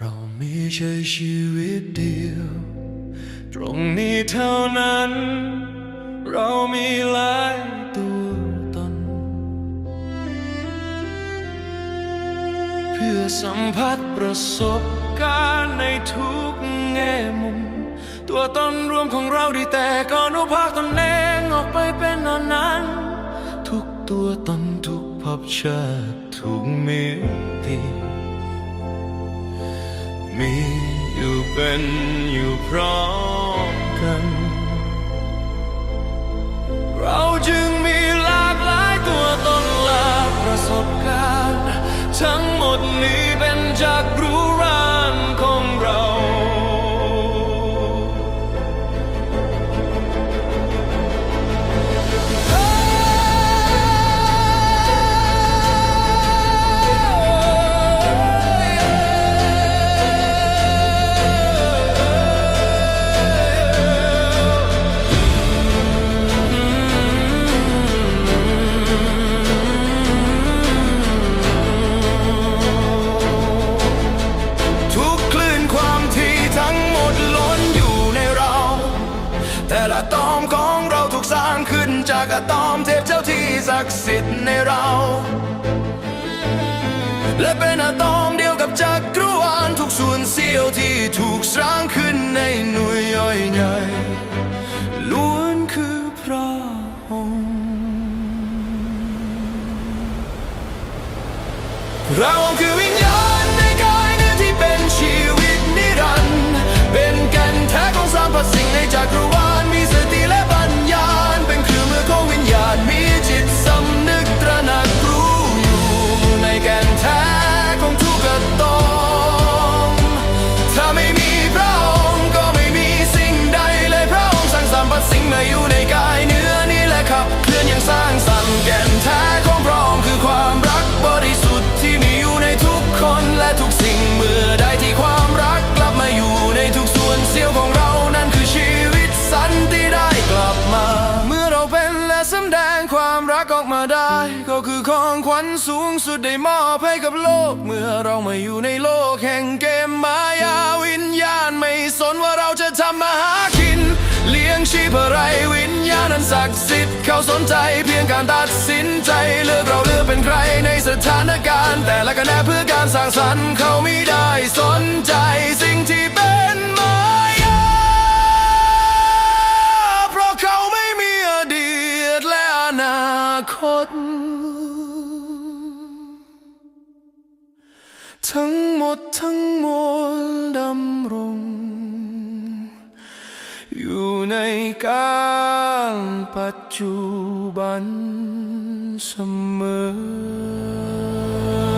เรามีแค่ชีวิตเดียว ตรงนี้เท่านั้น เรามีหลายตัวตน เพื่อสัมผัสประสบการณ์ในทุกแง่มุม ตัวตนรวมของเราด้แต่ก่อนอุภาคตนเองออกไปเป็นนอนนั้น ทุกตัวตนทุกภพชาติทุกมิติ มีอยู่เป็นอยู่พร้อมกัน เราจึงมีหลากหลายตัวตนหลากประสบการณ์ ทั้งหมดนี้เป็นจาก แต่ละตอมของเราถูกสร้างขึ้นจากอะตอมเทพเจ้าที่ศักดิ์สิทธิ์ในเรา และเป็นอะตอมเดียวกับจักรวาลทุกส่วนเสี้ยวที่ถูกสร้างขึ้นในหน่วยย่อยใหญ่ล้วนคือพระองค์เราคือ ความรักออกมาได้ ก็คือของขวัญสูงสุดได้มอบให้กับโลก เมื่อเรามาอยู่ในโลกแห่งเกมมายาวิญญาณไม่สนว่าเราจะทำมาหากิน เลี้ยงชีพอะไรวิญญาณนั้นศักดิ์สิทธิ์เขาสนใจเพียงการตัดสินใจเลือกเราเลือกเป็นใครในสถานการณ์ แต่ละกันแน่เพื่อการสร้างสรรค์เขาไม่ได้ ด ทั้งหมดทั้งมวลดำรง อยู่ในการปัจจุบันเสมอ